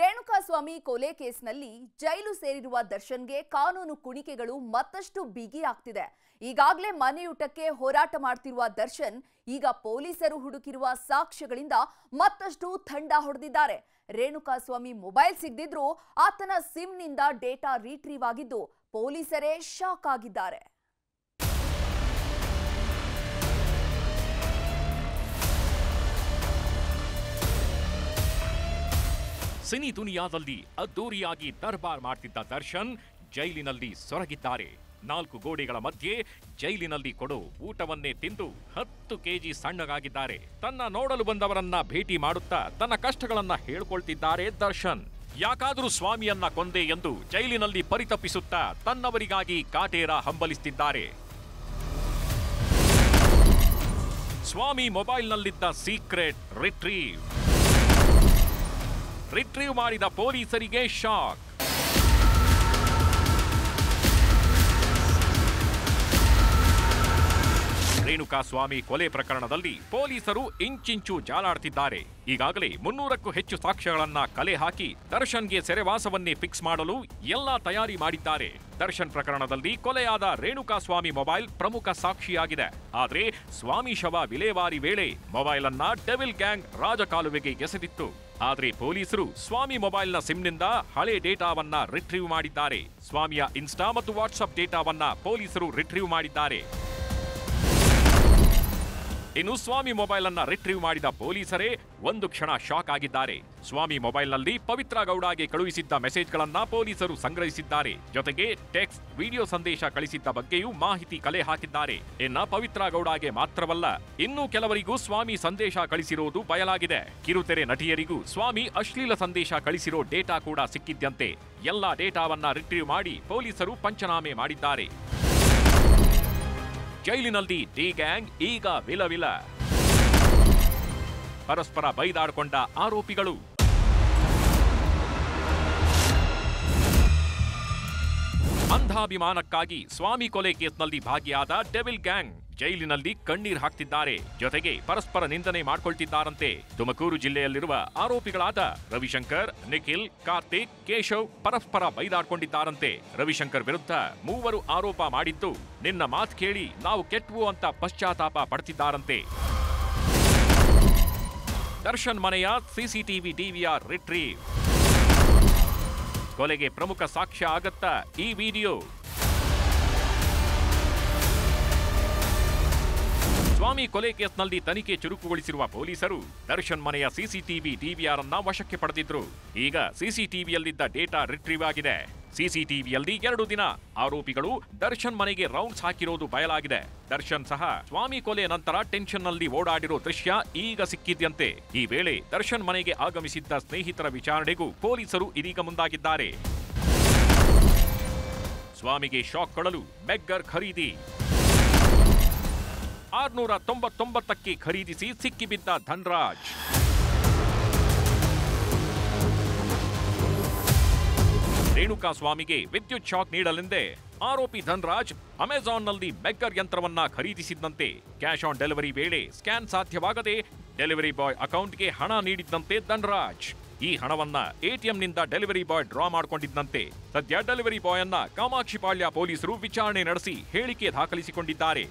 ರೇಣುಕಾಸ್ವಾಮಿ ಕೊಲೆ ಕೇಸ್ನಲ್ಲಿ ಜೈಲು ಸೇರಿರುವ ದರ್ಶನ್ಗೆ ಕಾನೂನು ಕುಣಿಕೆಗಳು ಮತ್ತಷ್ಟು ಬಿಗಿಯಾಗ್ತಿದೆ ಈಗಾಗಲೇ ಮನೆಯೂಟಕ್ಕೆ ಹೋರಾಟ ಮಾಡ್ತಿರುವ ದರ್ಶನ್ ಈಗ ಪೊಲೀಸರು ಹುಡುಕಿರುವ ಸಾಕ್ಷ್ಯಗಳಿಂದ ಮತ್ತಷ್ಟು ಥಂಡ ಹೊಡೆದಿದ್ದಾರೆ. ರೇಣುಕಾಸ್ವಾಮಿ ಮೊಬೈಲ್ ಸಿಗದಿದ್ರೂ ಆತನ ಸಿಮ್ನಿಂದ ಡೇಟಾ ರೀಟ್ರೀವ್ ಆಗಿದ್ದು ಪೊಲೀಸರೇ ಶಾಕ್ ಆಗಿದ್ದಾರೆ. ಸಿನಿ ದುನಿಯಾದಲ್ಲಿ ಅದ್ದೂರಿಯಾಗಿ ದರ್ಬಾರ್ ಮಾಡ್ತಿದ್ದ ದರ್ಶನ್ ಜೈಲಿನಲ್ಲಿ ಸೊರಗಿದ್ದಾರೆ. ನಾಲ್ಕು ಗೋಡೆಗಳ ಮಧ್ಯೆ ಜೈಲಿನಲ್ಲಿ ಕೊಡೋ ಊಟವನ್ನೇ ತಿಂದು ಹತ್ತು ಕೆಜಿ ಸಣ್ಣಗಾಗಿದ್ದಾರೆ. ತನ್ನ ನೋಡಲು ಬಂದವರನ್ನ ಭೇಟಿ ಮಾಡುತ್ತಾ ತನ್ನ ಕಷ್ಟಗಳನ್ನ ಹೇಳ್ಕೊಳ್ತಿದ್ದಾರೆ ದರ್ಶನ್. ಯಾಕಾದರೂ ಸ್ವಾಮಿಯನ್ನ ಕೊಂದೆ ಎಂದು ಜೈಲಿನಲ್ಲಿ ಪರಿತಪಿಸುತ್ತಾ ತನ್ನವರಿಗಾಗಿ ಕಾಟೇರ ಹಂಬಲಿಸುತ್ತಿದ್ದಾರೆ ಸ್ವಾಮಿ ಮೊಬೈಲ್ನಲ್ಲಿದ್ದ ಸೀಕ್ರೆಟ್ ರಿಟ್ರೀವ್. ರಿಟ್ರೀವ್ ಮಾಡಿದ ಪೊಲೀಸರಿಗೆ ಶಾಕ್. ರೇಣುಕಾಸ್ವಾಮಿ ಕೊಲೆ ಪ್ರಕರಣದಲ್ಲಿ ಪೊಲೀಸರು ಇಂಚಿಂಚು ಜಾಲಾಡ್ತಿದ್ದಾರೆ. ಈಗಾಗಲೇ ಮುನ್ನೂರಕ್ಕೂ ಹೆಚ್ಚು ಸಾಕ್ಷ್ಯಗಳನ್ನ ಕಲೆ ಹಾಕಿ ದರ್ಶನ್ಗೆ ಸೆರೆವಾಸವನ್ನೇ ಫಿಕ್ಸ್ ಮಾಡಲು ಎಲ್ಲಾ ತಯಾರಿ ಮಾಡಿದ್ದಾರೆ. ದರ್ಶನ್ ಪ್ರಕರಣದಲ್ಲಿ ಕೊಲೆಯಾದ ರೇಣುಕಾಸ್ವಾಮಿ ಮೊಬೈಲ್ ಪ್ರಮುಖ ಸಾಕ್ಷಿಯಾಗಿದೆ. ಆದರೆ ಸ್ವಾಮಿ ಶವ ವಿಲೇವಾರಿ ವೇಳೆ ಮೊಬೈಲ್ ಅನ್ನ ಡೆವಿಲ್ ಗ್ಯಾಂಗ್ ರಾಜಕಾಲುವೆಗೆ ಎಸೆದಿತ್ತು. ಆದ್ರೆ ಪೊಲೀಸರು ಸ್ವಾಮಿ ಮೊಬೈಲ್ನ ಸಿಮ್ನಿಂದ ಹಳೆ ಡೇಟಾವನ್ನ ರಿಟ್ರೀವ್ ಮಾಡಿದ್ದಾರೆ. ಸ್ವಾಮಿಯ ಇನ್ಸ್ಟಾ ಮತ್ತು ವಾಟ್ಸಪ್ ಡೇಟಾವನ್ನ ಪೊಲೀಸರು ರಿಟ್ರೀವ್ ಮಾಡಿದ್ದಾರೆ. ಇನ್ನು ಸ್ವಾಮಿ ಮೊಬೈಲ್ ಅನ್ನ ರಿಟ್ರೀವ್ ಮಾಡಿದ ಪೊಲೀಸರೇ ಒಂದು ಕ್ಷಣ ಶಾಕ್ ಆಗಿದ್ದಾರೆ. ಸ್ವಾಮಿ ಮೊಬೈಲ್ನಲ್ಲಿ ಪವಿತ್ರ ಗೌಡಾಗೆ ಕಳುಹಿಸಿದ್ದ ಮೆಸೇಜ್ಗಳನ್ನ ಪೊಲೀಸರು ಸಂಗ್ರಹಿಸಿದ್ದಾರೆ. ಜೊತೆಗೆ ಟೆಕ್ಸ್ಟ್, ವಿಡಿಯೋ ಸಂದೇಶ ಕಳಿಸಿದ್ದ ಬಗ್ಗೆಯೂ ಮಾಹಿತಿ ಕಲೆ ಹಾಕಿದ್ದಾರೆ. ಇನ್ನ ಪವಿತ್ರ ಗೌಡಾಗೆ ಮಾತ್ರವಲ್ಲ, ಇನ್ನೂ ಕೆಲವರಿಗೂ ಸ್ವಾಮಿ ಸಂದೇಶ ಕಳಿಸಿರೋದು ಬಯಲಾಗಿದೆ. ಕಿರುತೆರೆ ನಟಿಯರಿಗೂ ಸ್ವಾಮಿ ಅಶ್ಲೀಲ ಸಂದೇಶ ಕಳಿಸಿರೋ ಡೇಟಾ ಕೂಡ ಸಿಕ್ಕಿದ್ದಂತೆ ಎಲ್ಲಾ ಡೇಟಾವನ್ನ ರಿಟ್ರೀವ್ ಮಾಡಿ ಪೊಲೀಸರು ಪಂಚನಾಮೆ ಮಾಡಿದ್ದಾರೆ. ಜೈಲಿನಲ್ಲಿ ಡಿ ಗ್ಯಾಂಗ್ ಈಗ ವಿಲವಿಲ. ಪರಸ್ಪರ ಬೈದಾಡಿಕೊಂಡ ಆರೋಪಿಗಳು. ಅಂಧಾಭಿಮಾನಕ್ಕಾಗಿ ಸ್ವಾಮಿ ಕೊಲೆ ಕೇಸ್ನಲ್ಲಿ ಭಾಗಿಯಾದ ಡೆವಿಲ್ ಗ್ಯಾಂಗ್. ಜೈಲಿನಲ್ಲಿ ಕಣ್ಣೀರ್ ಹಾಕ್ತಿದ್ದಾರೆ. ಜೊತೆಗೆ ಪರಸ್ಪರ ನಿಂದನೆ ಮಾಡಿಕೊಳ್ತಿದ್ದಾರಂತೆ. ತುಮಕೂರು ಜಿಲ್ಲೆಯಲ್ಲಿರುವ ಆರೋಪಿಗಳಾದ ರವಿಶಂಕರ್, ನಿಖಿಲ್, ಕಾರ್ತಿಕ್, ಕೇಶವ್ ಪರಸ್ಪರ ಬೈದಾಡ್ಕೊಂಡಿದ್ದಾರಂತೆ. ರವಿಶಂಕರ್ ವಿರುದ್ಧ ಮೂವರು ಆರೋಪ ಮಾಡಿದ್ದು, ನಿನ್ನ ಮಾತು ಕೇಳಿ ನಾವು ಕೆಟ್ಟವು ಅಂತ ಪಶ್ಚಾತ್ತಾಪ ಪಡ್ತಿದ್ದಾರಂತೆ. ದರ್ಶನ್ ಮನೆಯ ಸಿಸಿಟಿವಿ ಡಿವಿಆರ್ ರಿಟ್ರೀವ್. ಕೊಲೆಗೆ ಪ್ರಮುಖ ಸಾಕ್ಷ್ಯ ಆಗತ್ತಾ ಈ ವಿಡಿಯೋ. ಸ್ವಾಮಿ ಕೊಲೆ ಕೇಸ್ನಲ್ಲಿ ತನಿಖೆ ಚುರುಕುಗೊಳಿಸಿರುವ ಪೊಲೀಸರು ದರ್ಶನ್ ಮನೆಯ ಸಿಸಿಟಿವಿ ಡಿವಿಆರ್ ಅನ್ನ ವಶಕ್ಕೆ ಪಡೆದಿದ್ರು. ಈಗ ಸಿಸಿಟಿವಿಯಲ್ಲಿದ್ದ ಡೇಟಾ ರಿಟ್ರೀವ್ ಆಗಿದೆ. ಸಿಸಿಟಿವಿಯಲ್ಲಿ ಎರಡು ದಿನ ಆರೋಪಿಗಳು ದರ್ಶನ್ ಮನೆಗೆ ರೌಂಡ್ಸ್ ಹಾಕಿರೋದು ಬಯಲಾಗಿದೆ. ದರ್ಶನ್ ಸಹ ಸ್ವಾಮಿ ಕೊಲೆ ನಂತರ ಟೆನ್ಷನ್ನಲ್ಲಿ ಓಡಾಡಿರೋ ದೃಶ್ಯ ಈಗ ಸಿಕ್ಕಿದ್ಯಂತೆ. ಈ ವೇಳೆ ದರ್ಶನ್ ಮನೆಗೆ ಆಗಮಿಸಿದ್ದ ಸ್ನೇಹಿತರ ವಿಚಾರಣೆಗೂ ಪೊಲೀಸರು ಇದೀಗ ಮುಂದಾಗಿದ್ದಾರೆ. ಸ್ವಾಮಿಗೆ ಶಾಕ್ ಕೊಡಲು ಬೆಗ್ಗರ್ ಖರೀದಿ. ಆರ್ನೂರ ತೊಂಬತ್ತೊಂಬತ್ತಕ್ಕೆ ಖರೀದಿಸಿ ಸಿಕ್ಕಿಬಿದ್ದ ಧನ್ರಾಜ್. ರೇಣುಕಾ ಸ್ವಾಮಿಗೆ ವಿದ್ಯುತ್ ಶಾಕ್ ನೀಡಲೆಂದೇ ಆರೋಪಿ ಧನ್ರಾಜ್ ಅಮೆಜಾನ್ನಲ್ಲಿ ಬೆಗ್ಗರ್ ಯಂತ್ರವನ್ನ ಖರೀದಿಸಿದ್ದಂತೆ ಕ್ಯಾಶ್ ಆನ್ ಡೆಲಿವರಿ ವೇಳೆ ಸ್ಕ್ಯಾನ್ ಸಾಧ್ಯವಾಗದೆ ಡೆಲಿವರಿ ಬಾಯ್ ಅಕೌಂಟ್ಗೆ ಹಣ ನೀಡಿದ್ದಂತೆ ಧನ್ರಾಜ್. ಈ ಹಣವನ್ನ ಎಟಿಎಂನಿಂದ ಡೆಲಿವರಿ ಬಾಯ್ ಡ್ರಾ ಮಾಡಿಕೊಂಡಿದ್ದಂತೆ ಸದ್ಯ ಡೆಲಿವರಿ ಬಾಯ್ ಅನ್ನ ಕಾಮಾಕ್ಷಿಪಾಳ್ಯ ಪೊಲೀಸರು ವಿಚಾರಣೆ ನಡೆಸಿ ಹೇಳಿಕೆ ದಾಖಲಿಸಿಕೊಂಡಿದ್ದಾರೆ.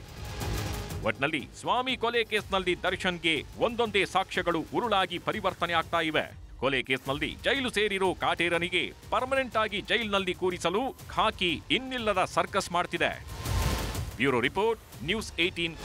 ಒಟ್ನಲ್ಲಿ ಸ್ವಾಮಿ ಕೊಲೆ ಕೇಸ್ನಲ್ಲಿ ದರ್ಶನ್ಗೆ ಒಂದೊಂದೇ ಸಾಕ್ಷ್ಯಗಳು ಉರುಳಾಗಿ ಪರಿವರ್ತನೆ ಆಗ್ತಾ ಇವೆ ಕೊಲೆ ಕೇಸ್ನಲ್ಲಿ ಜೈಲು ಸೇರಿರೋ ಕಾಟೇರನಿಗೆ ಪರ್ಮನೆಂಟ್ ಆಗಿ ಜೈಲಿನಲ್ಲಿ ಕೂರಿಸಲು ಖಾಕಿ ಇನ್ನಿಲ್ಲದ ಸರ್ಕಸ್ ಮಾಡ್ತಿದೆ. ಬ್ಯೂರೋ ರಿಪೋರ್ಟ್, ನ್ಯೂಸ್ ಏಟೀನ್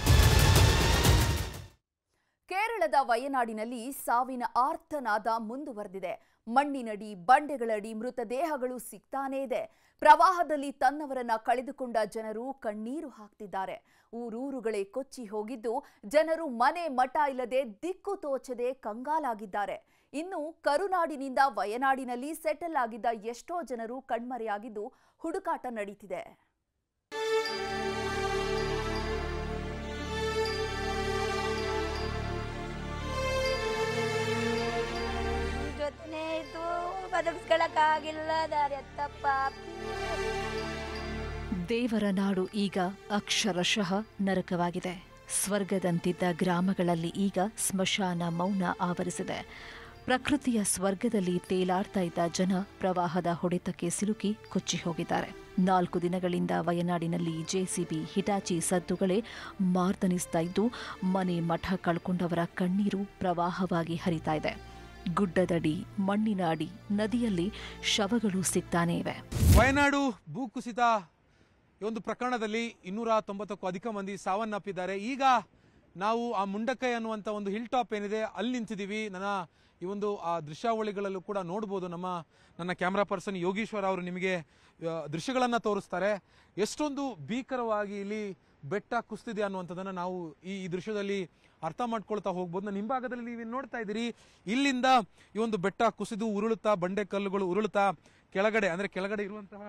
ಕೇರಳದ ವಯನಾಡಿನಲ್ಲಿ ಸಾವಿನ ಆರ್ತನಾದ ಮುಂದುವರೆದಿದೆ. ಮಣ್ಣಿನಡಿ ಬಂಡೆಗಳಡಿ ಮೃತದೇಹಗಳು ಸಿಗ್ತಾನೇ ಇದೆ. ಪ್ರವಾಹದಲ್ಲಿ ತನ್ನವರನ್ನ ಕಳೆದುಕೊಂಡ ಜನರು ಕಣ್ಣೀರು ಹಾಕ್ತಿದ್ದಾರೆ. ಊರೂರುಗಳೇ ಕೊಚ್ಚಿ ಹೋಗಿದ್ದು ಜನರು ಮನೆ ಮಠ ಇಲ್ಲದೆ ದಿಕ್ಕು ತೋಚದೆ ಕಂಗಾಲಾಗಿದ್ದಾರೆ. ಇನ್ನು ಕರುನಾಡಿನಿಂದ ವಯನಾಡಿನಲ್ಲಿ ಸೆಟಲ್ ಆಗಿದ್ದ ಎಷ್ಟೋ ಜನರು ಕಣ್ಮರೆಯಾಗಿದ್ದು ಹುಡುಕಾಟ ನಡೀತಿದೆ. ದೇವರ ನಾಡು ಈಗ ಅಕ್ಷರಶಃ ನರಕವಾಗಿದೆ. ಸ್ವರ್ಗದಂತಿದ್ದ ಗ್ರಾಮಗಳಲ್ಲಿ ಈಗ ಸ್ಮಶಾನ ಮೌನ ಆವರಿಸಿದೆ. ಪ್ರಕೃತಿಯ ಸ್ವರ್ಗದಲ್ಲಿ ತೇಲಾಡ್ತಾ ಇದ್ದ ಜನ ಪ್ರವಾಹದ ಹೊಡೆತಕ್ಕೆ ಸಿಲುಕಿ ಕೊಚ್ಚಿ ಹೋಗಿದ್ದಾರೆ. ನಾಲ್ಕು ದಿನಗಳಿಂದ ವಯನಾಡಿನಲ್ಲಿ ಜೆಸಿಬಿ, ಹಿಟಾಚಿ ಸದ್ದುಗಳೇ ಮಾರ್ದನಿಸ್ತಾ ಇದ್ದು, ಮನೆ ಮಠ ಕಳ್ಕೊಂಡವರ ಕಣ್ಣೀರು ಪ್ರವಾಹವಾಗಿ ಹರಿತಾ ಇದೆ. ಗುಡ್ಡದಡಿ ಮಣ್ಣಿನ ಅಡಿ ನದಿಯಲ್ಲಿ ಶವಗಳು ಸಿಗ್ತಾನೇ ಇವೆ ವಯನಾಡು ಭೂಕುಸಿತ ಈ ಒಂದು ಪ್ರಕರಣದಲ್ಲಿ ಇನ್ನೂರ ತೊಂಬತ್ತಕ್ಕೂ ಅಧಿಕ ಮಂದಿ ಸಾವನ್ನಪ್ಪಿದ್ದಾರೆ. ಈಗ ನಾವು ಆ ಮುಂಡಕೈ ಅನ್ನುವಂಥ ಒಂದು ಹಿಲ್ ಟಾಪ್ ಏನಿದೆ, ಅಲ್ಲಿ ನಿಂತಿದ್ದೀವಿ. ನನ್ನ ಈ ಒಂದು, ಆ, ದೃಶ್ಯಾವಳಿಗಳಲ್ಲೂ ಕೂಡ ನೋಡ್ಬೋದು. ನಮ್ಮ, ನನ್ನ ಕ್ಯಾಮ್ರಾ ಪರ್ಸನ್ ಯೋಗೀಶ್ವರ ಅವರು ನಿಮಗೆ ದೃಶ್ಯಗಳನ್ನು ತೋರಿಸ್ತಾರೆ. ಎಷ್ಟೊಂದು ಭೀಕರವಾಗಿ ಇಲ್ಲಿ ಬೆಟ್ಟ ಕುಸ್ತಿದೆ ಅನ್ನುವಂಥದ್ದನ್ನು ನಾವು ಈ ದೃಶ್ಯದಲ್ಲಿ ಅರ್ಥ ಮಾಡ್ಕೊಳ್ತಾ ಹೋಗ್ಬೋದು. ನನ್ನ ಹಿಂಭಾಗದಲ್ಲಿ ನೀವು ನೋಡ್ತಾ ಇದ್ದೀರಿ. ಇಲ್ಲಿಂದ ಈ ಒಂದು ಬೆಟ್ಟ ಕುಸಿದು ಉರುಳುತ್ತಾ, ಬಂಡೆ ಕಲ್ಲುಗಳು ಉರುಳುತ್ತಾ, ಕೆಳಗಡೆ ಅಂದ್ರೆ ಕೆಳಗಡೆ ಇರುವಂತಹ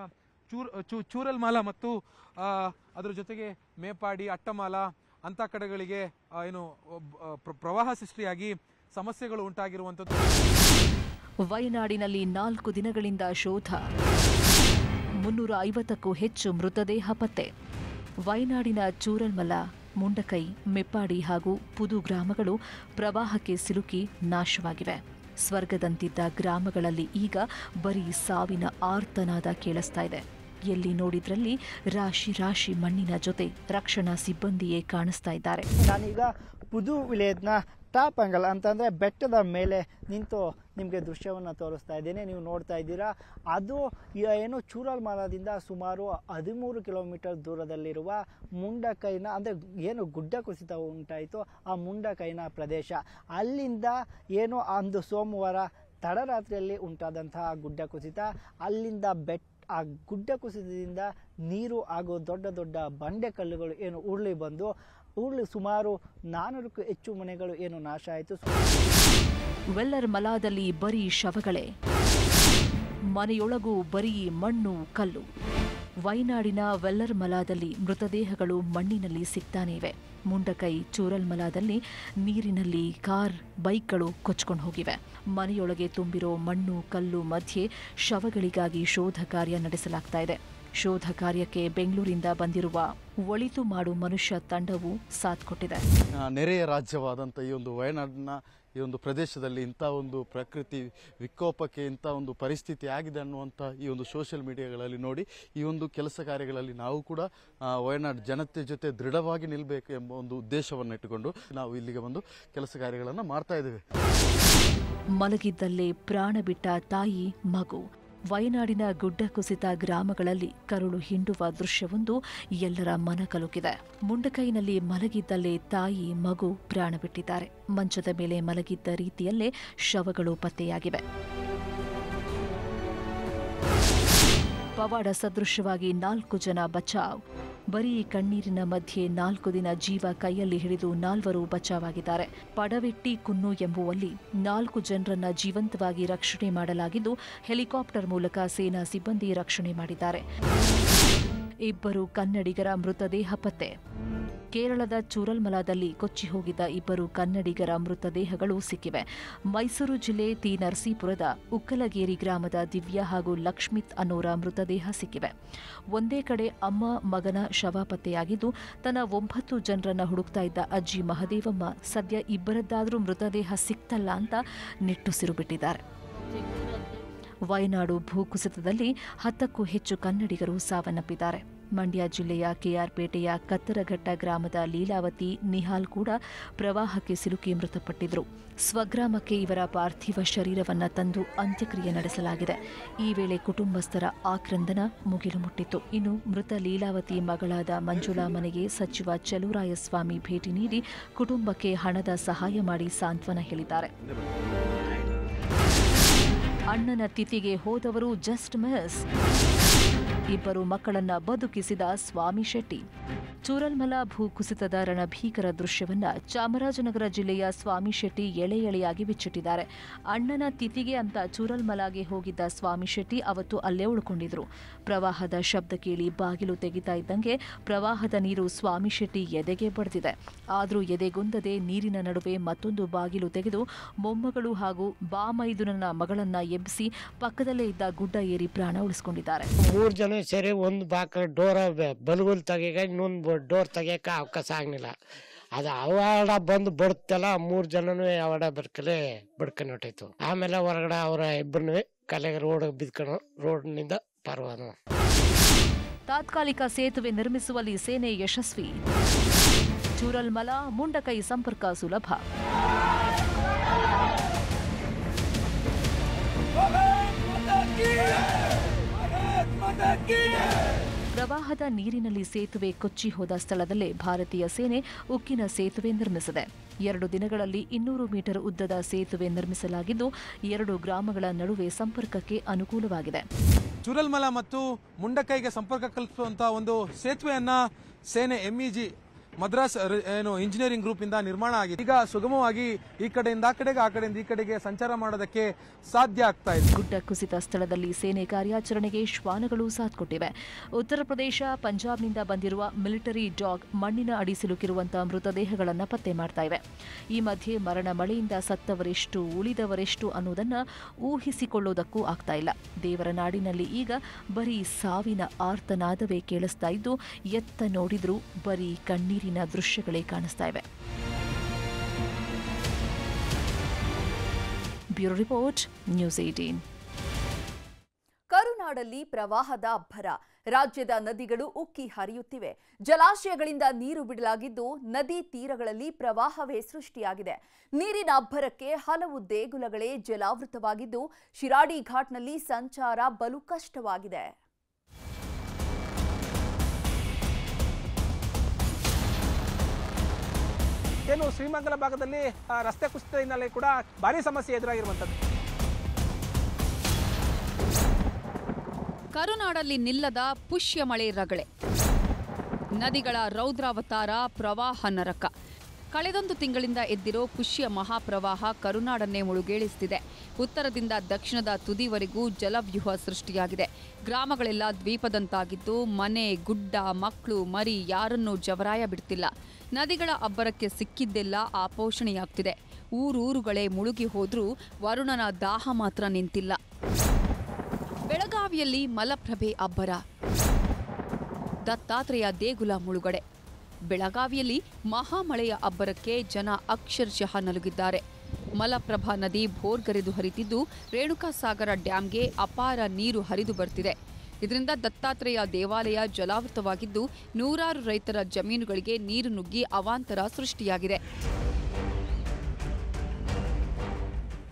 ಚೂರ್, ಚೂ, ಚೂರಲ್ಮಾಲ ಮತ್ತು ಅದರ ಜೊತೆಗೆ ಮೇಪಾಡಿ, ಅಟ್ಟಮಾಲ, ಅಂಥ ಕಡೆಗಳಿಗೆ ಏನು ಪ್ರವಾಹ ಸೃಷ್ಟಿಯಾಗಿ ಸಮಸ್ಯೆಗಳು ಉಂಟಾಗಿರುವಂಥದ್ದು. ವಯನಾಡಿನಲ್ಲಿ ನಾಲ್ಕು ದಿನಗಳಿಂದ ಶೋಧ. ಮುನ್ನೂರ ಐವತ್ತಕ್ಕೂ ಹೆಚ್ಚು ಮೃತದೇಹ ಪತ್ತೆ. ವಯನಾಡಿನ ಚೂರಲ್ಮಲ ಮುಂಡಕೈ, ಮೆಪ್ಪಾಡಿ ಹಾಗೂ ಪುದು ಗ್ರಾಮಗಳು ಪ್ರವಾಹಕ್ಕೆ ಸಿಲುಕಿ ನಾಶವಾಗಿವೆ. ಸ್ವರ್ಗದಂತಿದ್ದ ಗ್ರಾಮಗಳಲ್ಲಿ ಈಗ ಬರೀ ಸಾವಿನ ಆರ್ತನಾದ ಕೇಳಿಸ್ತಾ ಇದೆ. ಎಲ್ಲಿ ನೋಡಿದ್ರಲ್ಲಿ ರಾಶಿ ರಾಶಿ ಮಣ್ಣಿನ ಜೊತೆ ರಕ್ಷಣಾ ಸಿಬ್ಬಂದಿಯೇ ಕಾಣಿಸ್ತಾ ಇದ್ದಾರೆ. ನಾನೀಗ ಪುದು ವಿಲೇಜ್ನ ಟಾಪ್ ಆ್ಯಂಗಲ್ ಅಂತಂದರೆ ಬೆಟ್ಟದ ಮೇಲೆ ನಿಂತು ನಿಮಗೆ ದೃಶ್ಯವನ್ನು ತೋರಿಸ್ತಾ ಇದ್ದೇನೆ. ನೀವು ನೋಡ್ತಾ ಇದ್ದೀರಾ, ಅದು ಏನು ಚೂರಲ್ ಮಾಲಾದಿಂದ ಸುಮಾರು ಹದಿಮೂರು ಕಿಲೋಮೀಟರ್ ದೂರದಲ್ಲಿರುವ ಮುಂಡಕೈನ, ಅಂದರೆ ಏನು ಗುಡ್ಡ ಕುಸಿತ ಉಂಟಾಯಿತು, ಆ ಮುಂಡಕೈನ ಪ್ರದೇಶ. ಅಲ್ಲಿಂದ ಏನು ಅಂದು ಸೋಮವಾರ ತಡರಾತ್ರಿಯಲ್ಲಿ ಉಂಟಾದಂತಹ ಗುಡ್ಡ ಕುಸಿತ. ಅಲ್ಲಿಂದ ಬೆಟ್ಟ ಆ ಗುಡ್ಡ ಕುಸಿತದಿಂದ ನೀರು ಹಾಗೂ ದೊಡ್ಡ ದೊಡ್ಡ ಬಂಡೆ ಕಲ್ಲುಗಳು ಏನು ಉರುಳಿ ಬಂದು ಉರುಳಿ ಸುಮಾರು ನಾನ್ನೂರಕ್ಕೂ ಹೆಚ್ಚು ಮನೆಗಳು ಏನು ನಾಶ ಆಯಿತು. ವೆಲ್ಲರ್ ಮಲಾದಲ್ಲಿ ಬರೀ ಶವಗಳೇ. ಮನೆಯೊಳಗೂ ಬರೀ ಮಣ್ಣು, ಕಲ್ಲು. ವೈನಾಡಿನ ವೆಲ್ಲರ್ ಮಲಾದಲ್ಲಿ ಮೃತದೇಹಗಳು ಮಣ್ಣಿನಲ್ಲಿ ಸಿಗ್ತಾನೆ ಇವೆ. ಮುಂಡಕೈ ಚೂರಲ್ಮಲಾದಲ್ಲಿ ನೀರಿನಲ್ಲಿ ಕಾರ್, ಬೈಕ್ಗಳು ಕೊಚ್ಕೊಂಡು ಹೋಗಿವೆ. ಮನೆಯೊಳಗೆ ತುಂಬಿರೋ ಮಣ್ಣು, ಕಲ್ಲು ಮಧ್ಯೆ ಶವಗಳಿಗಾಗಿ ಶೋಧ ಕಾರ್ಯ ನಡೆಸಲಾಗ್ತಾ ಇದೆ. ಶೋಧ ಕಾರ್ಯಕ್ಕೆ ಬೆಂಗಳೂರಿಂದ ಬಂದಿರುವ ಒಳಿತು ಮಾಡು ಮನುಷ್ಯ ತಂಡವು ಸಾಥ್ ಕೊಟ್ಟಿದೆ. ನೆರೆಯ ರಾಜ್ಯವಾದಂಥ ಈ ಒಂದು ವಯನಾಡಿನ ಈ ಒಂದು ಪ್ರದೇಶದಲ್ಲಿ ಇಂಥ ಒಂದು ಪ್ರಕೃತಿ ವಿಕೋಪಕ್ಕೆ ಇಂಥ ಒಂದು ಪರಿಸ್ಥಿತಿ ಆಗಿದೆ ಅನ್ನುವಂಥ ಈ ಒಂದು ಸೋಷಿಯಲ್ ಮೀಡಿಯಾಗಳಲ್ಲಿ ನೋಡಿ ಈ ಒಂದು ಕೆಲಸ ಕಾರ್ಯಗಳಲ್ಲಿ ನಾವು ಕೂಡ ವಯನಾಡು ವಯನಾಡ್ ಜನತೆ ಜೊತೆ ದೃಢವಾಗಿ ನಿಲ್ಲಬೇಕು ಎಂಬ ಒಂದು ಉದ್ದೇಶವನ್ನು ಇಟ್ಟುಕೊಂಡು ನಾವು ಇಲ್ಲಿಗೆ ಬಂದು ಕೆಲಸ ಕಾರ್ಯಗಳನ್ನು ಮಾಡ್ತಾ ಇದ್ದೇವೆ. ಮಲಗಿದ್ದಲ್ಲೇ ಪ್ರಾಣ ಬಿಟ್ಟ ತಾಯಿ ಮಗು. ವಯನಾಡಿನ ಗುಡ್ಡ ಕುಸಿತ ಗ್ರಾಮಗಳಲ್ಲಿ ಕರುಳು ಹಿಂಡುವ ದೃಶ್ಯವೊಂದು ಎಲ್ಲರ ಮನ ಕಲುಕಿದೆ. ಮುಂಡಕೈನಲ್ಲಿ ಮಲಗಿದ್ದಲ್ಲೇ ತಾಯಿ, ಮಗು ಪ್ರಾಣ ಬಿಟ್ಟಿದ್ದಾರೆ. ಮಂಚದ ಮೇಲೆ ಮಲಗಿದ್ದ ರೀತಿಯಲ್ಲೇ ಶವಗಳು ಪತ್ತೆಯಾಗಿವೆ. ಪವಾಡ ಸದೃಶವಾಗಿ ನಾಲ್ಕು ಜನ ಬಚಾವ್. ಬರೀ ಕಣ್ಣೀರಿನ ಮಧ್ಯೆ ನಾಲ್ಕು ದಿನ ಜೀವ ಕೈಯಲ್ಲಿ ಹಿಡಿದು ನಾಲ್ವರು ಬಚಾವಾಗಿದ್ದಾರೆ. ಪಡವೆಟ್ಟಿ ಕುನ್ನು ಎಂಬುವಲ್ಲಿ ನಾಲ್ಕು ಜನರನ್ನ ಜೀವಂತವಾಗಿ ರಕ್ಷಣೆ ಮಾಡಲಾಗಿದ್ದು, ಹೆಲಿಕಾಪ್ಟರ್ ಮೂಲಕ ಸೇನಾ ಸಿಬ್ಬಂದಿ ರಕ್ಷಣೆ ಮಾಡಿದ್ದಾರೆ. ಇಬ್ಬರು ಕನ್ನಡಿಗರ ಮೃತದೇಹ ಪತ್ತೆ. ಕೇರಳದ ಚೂರಲ್ಮಲಾದಲ್ಲಿ ಕೊಚ್ಚಿ ಹೋಗಿದ್ದ ಇಬ್ಬರು ಕನ್ನಡಿಗರ ಮೃತದೇಹಗಳು ಸಿಕ್ಕಿವೆ. ಮೈಸೂರು ಜಿಲ್ಲೆ ತಿ ನರಸೀಪುರದ ಉಕ್ಕಲಗೇರಿ ಗ್ರಾಮದ ದಿವ್ಯಾ ಹಾಗೂ ಲಕ್ಷ್ಮಿತ್ ಅನ್ನೋರ ಮೃತದೇಹ ಸಿಕ್ಕಿವೆ. ಒಂದೇ ಕಡೆ ಅಮ್ಮ ಮಗನ ಶವ ಪತ್ತೆಯಾಗಿದ್ದು, ತನ್ನ ಒಂಬತ್ತು ಜನರನ್ನ ಹುಡುಕ್ತಾ ಇದ್ದ ಅಜ್ಜಿ ಮಹದೇವಮ್ಮ ಸದ್ಯ ಇಬ್ಬರದ್ದಾದರೂ ಮೃತದೇಹ ಸಿಕ್ತಲ್ಲ ಅಂತ ನಿಟ್ಟುಸಿರು ಬಿಟ್ಟಿದ್ದಾರೆ. ವಯನಾಡು ಭೂಕುಸಿತದಲ್ಲಿ ಹತ್ತಕ್ಕೂ ಹೆಚ್ಚು ಕನ್ನಡಿಗರು ಸಾವನ್ನಪ್ಪಿದ್ದಾರೆ. ಮಂಡ್ಯ ಜಿಲ್ಲೆಯ ಕೆಆರ್ಪೇಟೆಯ ಕತ್ತರಘಟ್ಟ ಗ್ರಾಮದ ಲೀಲಾವತಿ ನಿಹಾಲ್ ಕೂಡ ಪ್ರವಾಹಕ್ಕೆ ಸಿಲುಕಿ ಮೃತಪಟ್ಟಿದ್ರು. ಸ್ವಗ್ರಾಮಕ್ಕೆ ಇವರ ಪಾರ್ಥಿವ ಶರೀರವನ್ನು ತಂದು ಅಂತ್ಯಕ್ರಿಯೆ ನಡೆಸಲಾಗಿದೆ. ಈ ವೇಳೆ ಕುಟುಂಬಸ್ಥರ ಆಕ್ರಂದನ ಮುಗಿಲು ಮುಟ್ಟಿತ್ತು. ಇನ್ನು ಮೃತ ಲೀಲಾವತಿ ಮಗಳಾದ ಮಂಜುಳಾ ಮನೆಗೆ ಸಚಿವ ಚಲುರಾಯಸ್ವಾಮಿ ಭೇಟಿ ನೀಡಿ ಕುಟುಂಬಕ್ಕೆ ಹಣದ ಸಹಾಯ ಮಾಡಿ ಸಾಂತ್ವನ ಹೇಳಿದ್ದಾರೆ. ಅಣ್ಣನ ತಿಥಿಗೆ ಹೋದವರು ಜಸ್ಟ್ ಮಿಸ್. ಇಬ್ಬರು ಮಕ್ಕಳನ್ನ ಬದುಕಿಸಿದ ಸ್ವಾಮಿ ಶೆಟ್ಟಿ. ಚೂರಲ್ಮಲ ಭೂಕುಸಿತದ ರಣಭೀಕರ ದೃಶ್ಯವನ್ನ ಚಾಮರಾಜನಗರ ಜಿಲ್ಲೆಯ ಸ್ವಾಮಿ ಶೆಟ್ಟಿ ಎಳೆ ಎಳೆಯಾಗಿ ಬಿಚ್ಚಿಟ್ಟಿದ್ದಾರೆ. ಅಣ್ಣನ ತಿಥಿಗೆ ಅಂತ ಚೂರಲ್ಮಲಾಗೆ ಹೋಗಿದ್ದ ಸ್ವಾಮಿ ಶೆಟ್ಟಿ ಅವತ್ತು ಅಲ್ಲೇ ಉಳ್ಕೊಂಡಿದ್ರು. ಪ್ರವಾಹದ ಶಬ್ದ ಕೇಳಿ ಬಾಗಿಲು ತೆಗಿತಾ ಇದ್ದಂಗೆ ಪ್ರವಾಹದ ನೀರು ಸ್ವಾಮಿ ಶೆಟ್ಟಿ ಎದೆಗೆ ಬಡ್ದಿದೆ. ಆದರೂ ಎದೆಗುಂದದೆ ನೀರಿನ ನಡುವೆ ಮತ್ತೊಂದು ಬಾಗಿಲು ತೆಗೆದು ಮೊಮ್ಮಗಳು ಹಾಗೂ ಬಾಮೈದುನನ ಮಗಳನ್ನ ಎಬ್ಬಿಸಿ ಪಕ್ಕದಲ್ಲೇ ಇದ್ದ ಗುಡ್ಡ ಏರಿ ಪ್ರಾಣ ಉಳಿಸಿಕೊಂಡಿದ್ದಾರೆ. ಮೂರು ಜನ ಸೇರಿ ಒಂದು ಬಾಕ ಡೋರ ಬಲಗುಲ್ ತೆಗಿಯಕ ಇನ್ನೊಂದು ಡೋರ್ ತೆಗಿಯೋಕೆ ಅವಕಾಶ ಆಗಲಿಲ್ಲ. ಅದು ಅವಾರ್ಡ ಬಂದು ಬಡುತ್ತಲ್ಲ ಮೂರು ಜನನು ಅವಡ ಬರ್ಕಲೆ ಬಡ್ಕೊಂಡು ಹೊಟ್ಟೈತು ಆಮೇಲೆ ಹೊರಗಡೆ ಅವರ ಇಬ್ಬರನ್ನೂ ಕಲೆಗೆ ರೋಡ್ ಬಿದ್ಕೊಂಡು ರೋಡ್ನಿಂದ ಪರ್ವನು. ತಾತ್ಕಾಲಿಕ ಸೇತುವೆ ನಿರ್ಮಿಸುವಲ್ಲಿ ಸೇನೆ ಯಶಸ್ವಿ. ಚೂರಲ್ಮಲ ಮುಂಡಕೈ ಸಂಪರ್ಕ ಸುಲಭ. ಪ್ರವಾಹದ ನೀರಿನಲ್ಲಿ ಸೇತುವೆ ಕೊಚ್ಚಿ ಹೋದ ಸ್ಥಳದಲ್ಲೇ ಭಾರತೀಯ ಸೇನೆ ಉಕ್ಕಿನ ಸೇತುವೆ ನಿರ್ಮಿಸಿದೆ. ಎರಡು ದಿನಗಳಲ್ಲಿ ಇನ್ನೂರು ಮೀಟರ್ ಉದ್ದದ ಸೇತುವೆ ನಿರ್ಮಿಸಲಾಗಿದ್ದು, ಎರಡು ಗ್ರಾಮಗಳ ನಡುವೆ ಸಂಪರ್ಕಕ್ಕೆ ಅನುಕೂಲವಾಗಿದೆ. ಚುರಲ್ಮಲ ಮತ್ತು ಮುಂಡಕೈಗೆ ಸಂಪರ್ಕ ಕಲ್ಪಿಸುವಂತಹ ಒಂದು ಸೇತುವೆಯನ್ನ ಸೇನೆ ಎಂಇಜಿ ಮದ್ರಾಸ್ ಏನು ಇಂಜಿನಿಯರಿಂಗ್ ಗ್ರೂಪ್ ಇಂದ ನಿರ್ಮಾಣ ಆಗಿದೆ. ಈಗ ಸುಗಮವಾಗಿ ಈ ಕಡೆಯಿಂದ, ಆ ಕಡೆಗೆ, ಆ ಕಡೆಯಿಂದ ಈ ಕಡೆಗೆ ಸಂಚಾರ ಮಾಡೋದಕ್ಕೆ ಸಾಧ್ಯ ಆಗ್ತಾ ಇದೆ. ಗುಡ್ಡ ಕುಸಿತ ಸ್ಥಳದಲ್ಲಿ ಸೇನೆ ಕಾರ್ಯಾಚರಣೆಗೆ ಶ್ವಾನಗಳು ಸಾಥ್ ಕೊಟ್ಟಿವೆ ಉತ್ತರ ಪ್ರದೇಶ, ಪಂಜಾಬ್ನಿಂದ ಬಂದಿರುವ ಮಿಲಿಟರಿ ಡಾಗ್ ಮಣ್ಣಿನ ಅಡಿ ಸಿಲುಕಿರುವಂತಹ ಮೃತದೇಹಗಳನ್ನು ಪತ್ತೆ ಮಾಡ್ತಾ ಇವೆ. ಈ ಮಧ್ಯೆ ಮರಣ ಮಳೆಯಿಂದ ಸತ್ತವರೆಷ್ಟು, ಉಳಿದವರೆಷ್ಟು ಅನ್ನೋದನ್ನ ಊಹಿಸಿಕೊಳ್ಳೋದಕ್ಕೂ ಆಗ್ತಾ ಇಲ್ಲ. ದೇವರ ನಾಡಿನಲ್ಲಿ ಈಗ ಬರೀ ಸಾವಿನ ಆರ್ತನಾದವೇ ಕೇಳಿಸ್ತಾ ಇದ್ದು, ಎತ್ತ ನೋಡಿದರೂ ಬರೀ ಕಣ್ಣೀರಿನ ದೃಶ್ಯಗಳೇ ಕಾಣಿಸ್ತಾ ಇವೆ. ಬ್ಯೂರೋ ರಿಪೋರ್ಟ್, ನ್ಯೂಸ್ ಏಟೀನ್ ಕರುನಾಡಲ್ಲಿ ಪ್ರವಾಹದ ಅಬ್ಬರ. ರಾಜ್ಯದ ನದಿಗಳು ಉಕ್ಕಿ ಹರಿಯುತ್ತಿವೆ. ಜಲಾಶಯಗಳಿಂದ ನೀರು ಬಿಡಲಾಗಿದ್ದು ನದಿ ತೀರಗಳಲ್ಲಿ ಪ್ರವಾಹವೇ ಸೃಷ್ಟಿಯಾಗಿದೆ. ನೀರಿನ ಅಬ್ಬರಕ್ಕೆ ಹಲವು ದೇಗುಲಗಳೇ ಜಲಾವೃತವಾಗಿದ್ದು ಶಿರಾಡಿ ಘಾಟ್ನಲ್ಲಿ ಸಂಚಾರ ಬಲು ಕಷ್ಟವಾಗಿದೆ. ಏನು ಶ್ರೀಮಂಗಲ ಭಾಗದಲ್ಲಿ ರಸ್ತೆ ಕುಸಿತ ಹಿನ್ನೆಲೆ ಕೂಡ ಭಾರಿ ಸಮಸ್ಯೆ ಎದುರಾಗಿರುವಂಥದ್ದು. ಕರುನಾಡಲ್ಲಿ ನಿಲ್ಲದ ಪುಷ್ಯ ಮಳೆ ರಗಳೆ. ನದಿಗಳ ರೌದ್ರಾವತಾರ ಪ್ರವಾಹ ನರಕ. ಕಳೆದೊಂದು ತಿಂಗಳಿಂದ ಎದ್ದಿರೋ ಖುಷಿಯ ಮಹಾಪ್ರವಾಹ ಕರುನಾಡನ್ನೇ ಮುಳುಗೇಳಿಸುತ್ತಿದೆ ಉತ್ತರದಿಂದ ದಕ್ಷಿಣದ ತುದಿವರೆಗೂ ಜಲವ್ಯೂಹ ಸೃಷ್ಟಿಯಾಗಿದೆ. ಗ್ರಾಮಗಳೆಲ್ಲ ದ್ವೀಪದಂತಾಗಿದ್ದು ಮನೆ, ಗುಡ್ಡ, ಮಕ್ಕಳು, ಮರಿ ಯಾರನ್ನೂ ಜವರಾಯ ಬಿಡ್ತಿಲ್ಲ. ನದಿಗಳ ಅಬ್ಬರಕ್ಕೆ ಸಿಕ್ಕಿದ್ದೆಲ್ಲ ಆಪೋಷಣೆಯಾಗ್ತಿದೆ. ಊರೂರುಗಳೇ ಮುಳುಗಿ ಹೋದ್ರೂ ವರುಣನ ದಾಹ ಮಾತ್ರ ನಿಂತಿಲ್ಲ. ಬೆಳಗಾವಿಯಲ್ಲಿ ಮಲಪ್ರಭೆ ಅಬ್ಬರ. ದತ್ತಾತ್ರೇಯ ದೇಗುಲ ಮುಳುಗಡೆ. ಬೆಳಗಾವಿಯಲ್ಲಿ ಮಹಾಮಳೆಯ ಅಬ್ಬರಕ್ಕೆ ಜನ ಅಕ್ಷರಶಃ ನಲುಗಿದ್ದಾರೆ. ಮಲಪ್ರಭಾ ನದಿ ಭೋರ್ಗರೆದು ಹರಿತಿದ್ದು ರೇಣುಕಾಸಾಗರ ಡ್ಯಾಂಗೆ ಅಪಾರ ನೀರು ಹರಿದು ಬರ್ತಿದೆ. ಇದರಿಂದ ದತ್ತಾತ್ರೇಯ ದೇವಾಲಯ ಜಲಾವೃತವಾಗಿದ್ದು ನೂರಾರು ರೈತರ ಜಮೀನುಗಳಿಗೆ ನೀರು ನುಗ್ಗಿ ಅವಾಂತರ ಸೃಷ್ಟಿಯಾಗಿದೆ.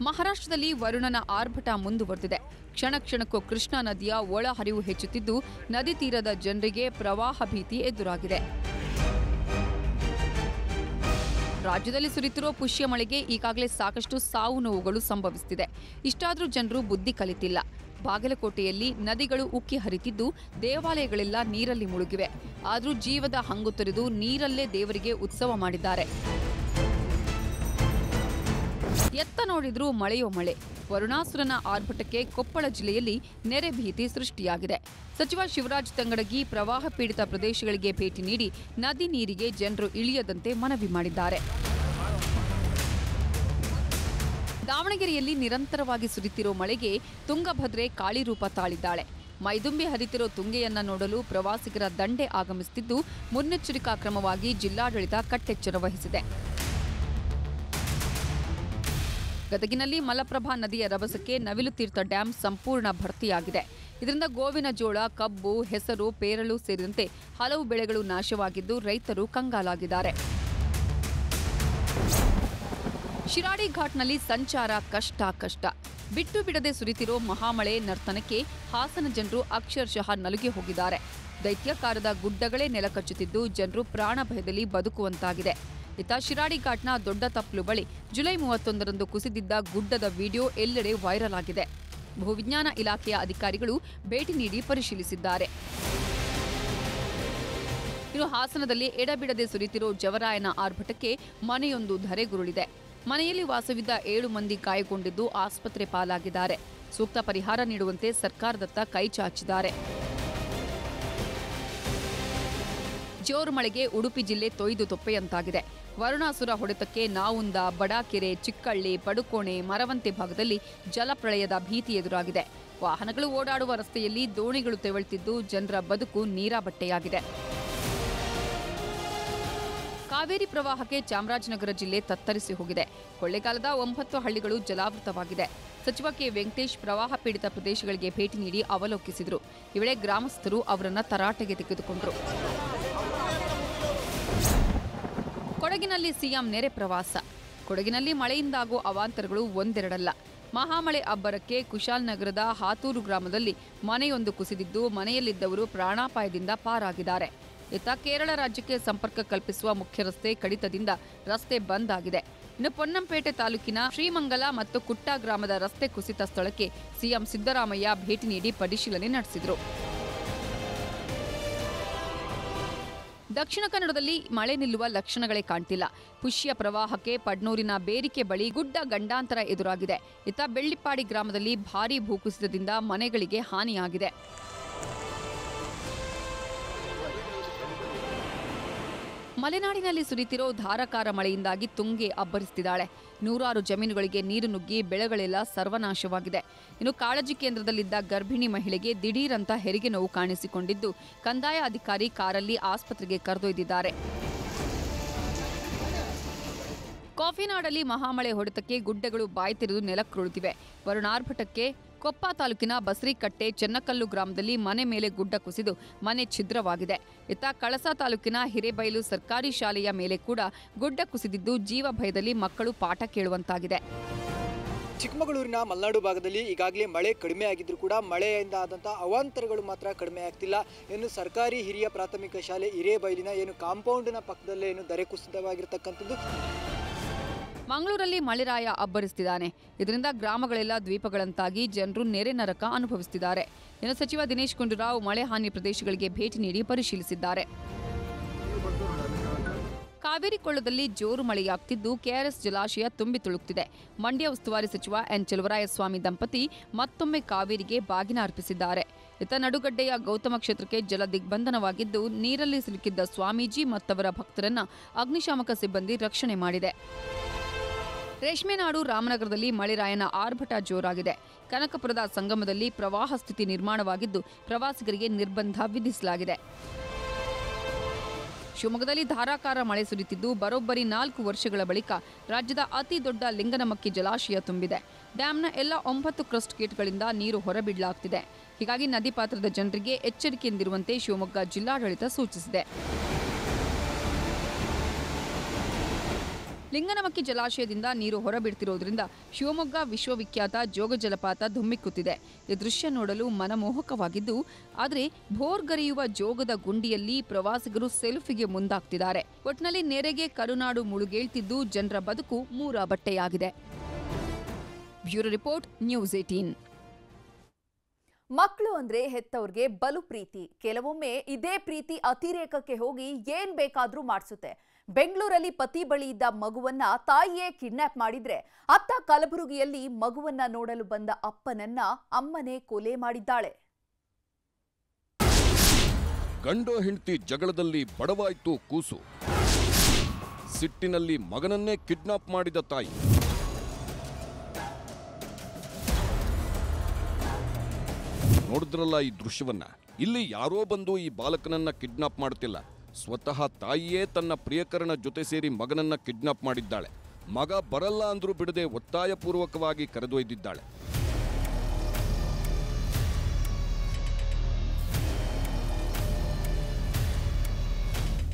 ಮಹಾರಾಷ್ಟ್ರದಲ್ಲಿ ವರುಣನ ಆರ್ಭಟ ಮುಂದುವರೆದಿದೆ ಕ್ಷಣ ಕ್ಷಣಕ್ಕೂ ಕೃಷ್ಣಾ ನದಿಯ ಒಳಹರಿವು ಹೆಚ್ಚುತ್ತಿದ್ದು ನದಿ ತೀರದ ಜನರಿಗೆ ಪ್ರವಾಹ ಭೀತಿ ಎದುರಾಗಿದೆ. ರಾಜ್ಯದಲ್ಲಿ ಸುರಿತಿರುವ ಪುಷ್ಯ ಮಳೆಗೆ ಈಗಾಗಲೇ ಸಾಕಷ್ಟು ಸಾವು ನೋವುಗಳು ಸಂಭವಿಸುತ್ತಿದೆ ಇಷ್ಟಾದರೂ ಜನರು ಬುದ್ಧಿ ಕಲಿತಿಲ್ಲ. ಬಾಗಲಕೋಟೆಯಲ್ಲಿ ನದಿಗಳು ಉಕ್ಕಿ ಹರಿತಿದ್ದು ದೇವಾಲಯಗಳೆಲ್ಲ ನೀರಲ್ಲಿ ಮುಳುಗಿವೆ. ಆದರೂ ಜೀವದ ಹಂಗು ತೊರೆದು ನೀರಲ್ಲೇ ದೇವರಿಗೆ ಉತ್ಸವ ಮಾಡಿದ್ದಾರೆ. ಎತ್ತ ನೋಡಿದ್ರೂ ಮಳೆಯೋ ಮಳೆ. ವರುಣಾಸುರನ ಆರ್ಭಟಕ್ಕೆ ಕೊಪ್ಪಳ ಜಿಲ್ಲೆಯಲ್ಲಿ ನೆರೆ ಭೀತಿ ಸೃಷ್ಟಿಯಾಗಿದೆ. ಸಚಿವ ಶಿವರಾಜ್ ತಂಗಡಗಿ ಪ್ರವಾಹ ಪೀಡಿತ ಪ್ರದೇಶಗಳಿಗೆ ಭೇಟಿ ನೀಡಿ ನದಿ ನೀರಿಗೆ ಜನರು ಇಳಿಯದಂತೆ ಮನವಿ ಮಾಡಿದ್ದಾರೆ. ದಾವಣಗೆರೆಯಲ್ಲಿ ನಿರಂತರವಾಗಿ ಸುರಿತಿರೋ ಮಳೆಗೆ ತುಂಗಭದ್ರೆ ಕಾಳಿ ರೂಪ ತಾಳಿದ್ದಾಳೆ. ಮೈದುಂಬಿ ಹರಿತಿರೋ ತುಂಗೆಯನ್ನ ನೋಡಲು ಪ್ರವಾಸಿಗರ ದಂಡೆ ಆಗಮಿಸುತ್ತಿದ್ದು ಮುನ್ನೆಚ್ಚರಿಕಾ ಕ್ರಮವಾಗಿ ಜಿಲ್ಲಾಡಳಿತ ಕಟ್ಟೆಚ್ಚರ ವಹಿಸಿದೆ. ಗದಗಿನಲ್ಲಿ ಮಲಪ್ರಭಾ ನದಿಯ ರಭಸಕ್ಕೆ ನವಿಲು ತೀರ್ಥ ಡ್ಯಾಂ ಸಂಪೂರ್ಣ ಭರ್ತಿಯಾಗಿದೆ. ಇದರಿಂದ ಗೋವಿನ ಜೋಳ, ಕಬ್ಬು, ಹೆಸರು, ಪೇರಳು ಸೇರಿದಂತೆ ಹಲವು ಬೆಳೆಗಳು ನಾಶವಾಗಿದ್ದು ರೈತರು ಕಂಗಾಲಾಗಿದ್ದಾರೆ. ಶಿರಾಡಿ ಘಾಟ್ನಲ್ಲಿ ಸಂಚಾರ ಕಷ್ಟ ಕಷ್ಟ. ಬಿಟ್ಟು ಬಿಡದೆ ಸುರಿತಿರೋ ಮಹಾಮಳೆ ನರ್ತನಕ್ಕೆ ಹಾಸನ ಜನರು ಅಕ್ಷರಶಃ ನಲುಗಿ ಹೋಗಿದ್ದಾರೆ. ದೈತ್ಯಕಾರದ ಗುಡ್ಡಗಳೇ ನೆಲಕಚ್ಚುತ್ತಿದ್ದು ಜನರು ಪ್ರಾಣ ಭಯದಲ್ಲಿ ಬದುಕುವಂತಾಗಿದೆ. ಇತ್ತ ಶಿರಾಡಿ ಘಾಟ್ನ ದೊಡ್ಡ ತಪ್ಪಲು ಬಳಿ ಜುಲೈ ಮೂವತ್ತೊಂದರಂದು ಕುಸಿದಿದ್ದ ಗುಡ್ಡದ ವಿಡಿಯೋ ಎಲ್ಲೆಡೆ ವೈರಲ್ ಆಗಿದೆ. ಭೂವಿಜ್ಞಾನ ಇಲಾಖೆಯ ಅಧಿಕಾರಿಗಳು ಭೇಟಿ ನೀಡಿ ಪರಿಶೀಲಿಸಿದ್ದಾರೆ. ಇನ್ನು ಹಾಸನದಲ್ಲಿ ಎಡಬಿಡದೆ ಸುರಿತಿರೋ ಜವರಾಯನ ಆರ್ಭಟಕ್ಕೆ ಮನೆಯೊಂದು ಧರೆಗುರುಳಿದೆ. ಮನೆಯಲ್ಲಿ ವಾಸವಿದ್ದ ಏಳು ಮಂದಿ ಗಾಯಗೊಂಡಿದ್ದು ಆಸ್ಪತ್ರೆ ಪಾಲಾಗಿದ್ದಾರೆ. ಸೂಕ್ತ ಪರಿಹಾರ ನೀಡುವಂತೆ ಸರ್ಕಾರದತ್ತ ಕೈ ಚಾಚಿದ್ದಾರೆ. ಜೋರು ಮಳೆಗೆ ಉಡುಪಿ ಜಿಲ್ಲೆ ತೊಯ್ದು ತೊಪ್ಪೆಯಂತಾಗಿದೆ. ವರುಣಾಸುರ ಹೊಡೆತಕ್ಕೆ ನಾವುಂದ ಬಡಾಕೆರೆ, ಚಿಕ್ಕಳ್ಳಿ ಪಡುಕೋಣೆ ಮರವಂತೆ ಭಾಗದಲ್ಲಿ ಜಲಪ್ರಳಯದ ಭೀತಿ ಎದುರಾಗಿದೆ. ವಾಹನಗಳು ಓಡಾಡುವ ರಸ್ತೆಯಲ್ಲಿ ದೋಣಿಗಳು ತೆವಳ್ತಿದ್ದು ಜನರ ಬದುಕು ನೀರಾಬಟ್ಟೆಯಾಗಿದೆ. ಕಾವೇರಿ ಪ್ರವಾಹಕ್ಕೆ ಚಾಮರಾಜನಗರ ಜಿಲ್ಲೆ ತತ್ತರಿಸಿ ಹೋಗಿದೆ. ಕೊಳ್ಳೆಗಾಲದ ಒಂಬತ್ತು ಹಳ್ಳಿಗಳು ಜಲಾವೃತವಾಗಿದೆ. ಸಚಿವ ಕೆ. ವೆಂಕಟೇಶ್ ಪ್ರವಾಹ ಪೀಡಿತ ಪ್ರದೇಶಗಳಿಗೆ ಭೇಟಿ ನೀಡಿ ಅವಲೋಕಿಸಿದರು. ಈ ವೇಳೆ ಗ್ರಾಮಸ್ಥರು ಅವರನ್ನು ತರಾಟೆಗೆ ತೆಗೆದುಕೊಂಡರು. ಕೊಡಗಿನಲ್ಲಿ ಸಿಎಂ ನೆರೆ ಪ್ರವಾಸ. ಕೊಡಗಿನಲ್ಲಿ ಮಳೆಯಿಂದಾಗುವ ಅವಾಂತರಗಳು ಒಂದೆರಡಲ್ಲ. ಮಹಾಮಳೆ ಅಬ್ಬರಕ್ಕೆ ಕುಶಾಲ್ನಗರದ ಹಾತೂರು ಗ್ರಾಮದಲ್ಲಿ ಮನೆಯೊಂದು ಕುಸಿದಿದ್ದು ಮನೆಯಲ್ಲಿದ್ದವರು ಪ್ರಾಣಾಪಾಯದಿಂದ ಪಾರಾಗಿದ್ದಾರೆ. ಇತ್ತ ಕೇರಳ ರಾಜ್ಯಕ್ಕೆ ಸಂಪರ್ಕ ಕಲ್ಪಿಸುವ ಮುಖ್ಯ ರಸ್ತೆ ಕಡಿತದಿಂದ ರಸ್ತೆ ಬಂದ್ ಆಗಿದೆ. ಇನ್ನು ಪೊನ್ನಂಪೇಟೆ ತಾಲೂಕಿನ ಶ್ರೀಮಂಗಲ ಮತ್ತು ಕುಟ್ಟ ಗ್ರಾಮದ ರಸ್ತೆ ಕುಸಿತ ಸ್ಥಳಕ್ಕೆ ಸಿಎಂ ಸಿದ್ದರಾಮಯ್ಯ ಭೇಟಿ ನೀಡಿ ಪರಿಶೀಲನೆ ನಡೆಸಿದರು. ದಕ್ಷಿಣ ಕನ್ನಡದಲ್ಲಿ ಮಳೆ ನಿಲ್ಲುವ ಲಕ್ಷಣಗಳೇ ಕಾಣ್ತಿಲ್ಲ. ಪುಷ್ಯ ಪ್ರವಾಹಕ್ಕೆ ಪಡ್ನೂರಿನ ಬೇರಿಕೆ ಬಳಿ ಗುಡ್ಡ ಗಂಡಾಂತರ ಎದುರಾಗಿದೆ. ಇತ್ತ ಬೆಳ್ಳಿಪ್ಪಾಡಿ ಗ್ರಾಮದಲ್ಲಿ ಭಾರೀ ಭೂಕುಸಿತದಿಂದ ಮನೆಗಳಿಗೆ ಹಾನಿಯಾಗಿದೆ. ಮಲೆನಾಡಿನಲ್ಲಿ ಸುರಿತಿರೋ ಧಾರಾಕಾರ ಮಳೆಯಿಂದಾಗಿ ತುಂಗೆ ಅಬ್ಬರಿಸುತ್ತಿದ್ದಾಳೆ. ನೂರಾರು ಜಮೀನುಗಳಿಗೆ ನೀರು ನುಗ್ಗಿ ಬೆಳೆಗಳೆಲ್ಲ ಸರ್ವನಾಶವಾಗಿದೆ. ಇನ್ನು ಕಾಳಜಿ ಕೇಂದ್ರದಲ್ಲಿದ್ದ ಗರ್ಭಿಣಿ ಮಹಿಳೆಗೆ ದಿಢೀರಂತ ಹೆರಿಗೆ ನೋವು ಕಾಣಿಸಿಕೊಂಡಿದ್ದು, ಕಂದಾಯ ಅಧಿಕಾರಿ ಕಾರಲ್ಲಿ ಆಸ್ಪತ್ರೆಗೆ ಕರೆದೊಯ್ದಿದ್ದಾರೆ. ಕಾಫಿನಾಡಲ್ಲಿ ಮಹಾಮಳೆ ಹೊಡೆತಕ್ಕೆ ಗುಡ್ಡಗಳು ಬಾಯ್ತಿರಿದು ನೆಲಕ್ಕುರುಳುತ್ತಿವೆ ವರುಣಾರ್ಭಟಕ್ಕೆ ಕೊಪ್ಪ ತಾಲೂಕಿನ ಬಸರಿಕಟ್ಟೆ ಚೆನ್ನಕಲ್ಲು ಗ್ರಾಮದಲ್ಲಿ ಮನೆ ಮೇಲೆ ಗುಡ್ಡ ಕುಸಿದು ಮನೆ ಛಿದ್ರವಾಗಿದೆ. ಇತ್ತ ಕಳಸ ತಾಲೂಕಿನ ಹಿರೇಬೈಲು ಸರ್ಕಾರಿ ಶಾಲೆಯ ಮೇಲೆ ಕೂಡ ಗುಡ್ಡ ಕುಸಿದಿದ್ದು ಜೀವ ಭಯದಲ್ಲಿ ಮಕ್ಕಳು ಪಾಠ ಕೇಳುವಂತಾಗಿದೆ. ಚಿಕ್ಕಮಗಳೂರಿನ ಮಲೆನಾಡು ಭಾಗದಲ್ಲಿ ಈಗಾಗಲೇ ಮಳೆ ಕಡಿಮೆ ಆಗಿದ್ರೂ ಕೂಡ ಮಳೆಯಿಂದ ಆದಂಥ ಅವಾಂತರಗಳು ಮಾತ್ರ ಕಡಿಮೆ ಆಗ್ತಿಲ್ಲ. ಏನು ಸರ್ಕಾರಿ ಹಿರಿಯ ಪ್ರಾಥಮಿಕ ಶಾಲೆ ಹಿರೇಬೈಲಿನ ಏನು ಕಾಂಪೌಂಡಿನ ಪಕ್ಕದಲ್ಲೇ ಏನು ದರೆ ಕುಸಿತವಾಗಿರ್ತಕ್ಕಂಥದ್ದು ಮಂಗಳೂರಲ್ಲಿ ಮಳೆರಾಯ ಅಬ್ಬರಿಸುತ್ತಿದ್ದಾನೆ ಇದರಿಂದ ಗ್ರಾಮಗಳೆಲ್ಲ ದ್ವೀಪಗಳಂತಾಗಿ ಜನರು ನೆರೆ ನರಕ ಅನುಭವಿಸುತ್ತಿದ್ದಾರೆ ಇನ್ನು ಸಚಿವ ದಿನೇಶ್ ಗುಂಡೂರಾವ್ ಮಳೆ ಹಾನಿ ಪ್ರದೇಶಗಳಿಗೆ ಭೇಟಿ ನೀಡಿ ಪರಿಶೀಲಿಸಿದ್ದಾರೆ. ಕಾವೇರಿ ಕೊಳ್ಳದಲ್ಲಿ ಜೋರು ಮಳೆಯಾಗ್ತಿದ್ದು ಕೆಆರ್ಎಸ್ ಜಲಾಶಯ ತುಂಬಿ ತುಳುಕ್ತಿದೆ. ಮಂಡ್ಯ ಉಸ್ತುವಾರಿ ಸಚಿವ ಎನ್ ಚಲುವರಾಯಸ್ವಾಮಿ ದಂಪತಿ ಮತ್ತೊಮ್ಮೆ ಕಾವೇರಿಗೆ ಬಾಗಿನ ಅರ್ಪಿಸಿದ್ದಾರೆ. ಇತ್ತ ನಡುಗಡ್ಡೆಯ ಗೌತಮ ಕ್ಷೇತ್ರಕ್ಕೆ ಜಲ ದಿಗ್ಬಂಧನವಾಗಿದ್ದು ನೀರಲ್ಲಿ ಸಿಲುಕಿದ್ದ ಸ್ವಾಮೀಜಿ ಮತ್ತವರ ಭಕ್ತರನ್ನ ಅಗ್ನಿಶಾಮಕ ಸಿಬ್ಬಂದಿ ರಕ್ಷಣೆ ಮಾಡಿದೆ. ರೇಷ್ಮೆನಾಡು ರಾಮನಗರದಲ್ಲಿ ಮಳೆರಾಯನ ಆರ್ಭಟ ಜೋರಾಗಿದೆ. ಕನಕಪುರದ ಸಂಗಮದಲ್ಲಿ ಪ್ರವಾಹ ಸ್ಥಿತಿ ನಿರ್ಮಾಣವಾಗಿದ್ದು ಪ್ರವಾಸಿಗರಿಗೆ ನಿರ್ಬಂಧ ವಿಧಿಸಲಾಗಿದೆ. ಶಿವಮೊಗ್ಗದಲ್ಲಿ ಧಾರಾಕಾರ ಮಳೆ ಸುರಿತಿದ್ದು ಬರೋಬ್ಬರಿ ನಾಲ್ಕು ವರ್ಷಗಳ ಬಳಿಕ ರಾಜ್ಯದ ಅತಿ ದೊಡ್ಡ ಲಿಂಗನಮಕ್ಕಿ ಜಲಾಶಯ ತುಂಬಿದೆ. ಡ್ಯಾಂನ ಎಲ್ಲ ಒಂಬತ್ತು ಕ್ರಸ್ಟ್ ಗೇಟ್ಗಳಿಂದ ನೀರು ಹೊರಬಿಡಲಾಗ್ತಿದೆ ಹೀಗಾಗಿ ನದಿ ಪಾತ್ರದ ಜನರಿಗೆ ಎಚ್ಚರಿಕೆಯಿಂದಿರುವಂತೆ ಶಿವಮೊಗ್ಗ ಜಿಲ್ಲಾಡಳಿತ ಸೂಚಿಸಿದೆ. ಲಿಂಗನಮಕ್ಕಿ ಜಲಾಶಯದಿಂದ ನೀರು ಹೊರಬಿಡ್ತಿರೋದ್ರಿಂದ ಶಿವಮೊಗ್ಗ ವಿಶ್ವವಿಖ್ಯಾತ ಜೋಗ ಜಲಪಾತ ಧುಮ್ಮಿಕ್ಕುತ್ತಿದೆ. ಈ ದೃಶ್ಯ ನೋಡಲು ಮನಮೋಹಕವಾಗಿದ್ದು, ಆದರೆ ಭೋರ್ಗರೆಯುವ ಜೋಗದ ಗುಂಡಿಯಲ್ಲಿ ಪ್ರವಾಸಿಗರು ಸೆಲ್ಫಿಗೆ ಮುಂದಾಗ್ತಿದ್ದಾರೆ. ಒಟ್ನಲ್ಲಿ ನೆರೆಗೆ ಕರುನಾಡು ಮುಳುಗೇಳ್ತಿದ್ದು ಜನರ ಬದುಕು ಮೂರ ಬಟ್ಟೆಯಾಗಿದೆ ಬ್ಯೂರೋ ರಿಪೋರ್ಟ್, ನ್ಯೂಸ್ ಏಟೀನ್ ಮಕ್ಕಳು ಅಂದ್ರೆ ಹೆತ್ತವ್ರಿಗೆ ಬಲು ಪ್ರೀತಿ. ಕೆಲವೊಮ್ಮೆ ಇದೇ ಪ್ರೀತಿ ಅತಿರೇಕಕ್ಕೆ ಹೋಗಿ ಏನ್ ಬೇಕಾದ್ರೂ ಮಾಡಿಸುತ್ತೆ. ಬೆಂಗಳೂರಲ್ಲಿ ಪತಿ ಬಳಿ ಇದ್ದ ಮಗುವನ್ನ ತಾಯಿಯೇ ಕಿಡ್ನಾಪ್ ಮಾಡಿದ್ರೆ ಅತ್ತ ಕಲಬುರಗಿಯಲ್ಲಿ ಮಗುವನ್ನ ನೋಡಲು ಬಂದ ಅಪ್ಪನನ್ನ ಅಮ್ಮನೇ ಕೊಲೆ ಮಾಡಿದ್ದಾಳೆ. ಗಂಡ ಹೆಂಡತಿ ಜಗಳದಲ್ಲಿ ಬಡವಾಯ್ತು ಕೂಸು. ಸಿಟ್ಟಿನಲ್ಲಿ ಮಗನನ್ನೇ ಕಿಡ್ನಾಪ್ ಮಾಡಿದ ತಾಯಿ. ನೋಡಿದ್ರಲ್ಲ ಈ ದೃಶ್ಯವನ್ನ. ಇಲ್ಲಿ ಯಾರೋ ಬಂದು ಈ ಬಾಲಕನನ್ನ ಕಿಡ್ನಾಪ್ ಮಾಡುತ್ತಿಲ್ಲ ಸ್ವತಃ ತಾಯಿಯೇ ತನ್ನ ಪ್ರಿಯಕರನ ಜೊತೆ ಸೇರಿ ಮಗನನ್ನ ಕಿಡ್ನಾಪ್ ಮಾಡಿದ್ದಾಳೆ. ಮಗ ಬರಲ್ಲ ಅಂದ್ರೂ ಬಿಡದೆ ಒತ್ತಾಯಪೂರ್ವಕವಾಗಿ ಕರೆದೊಯ್ದಿದ್ದಾಳೆ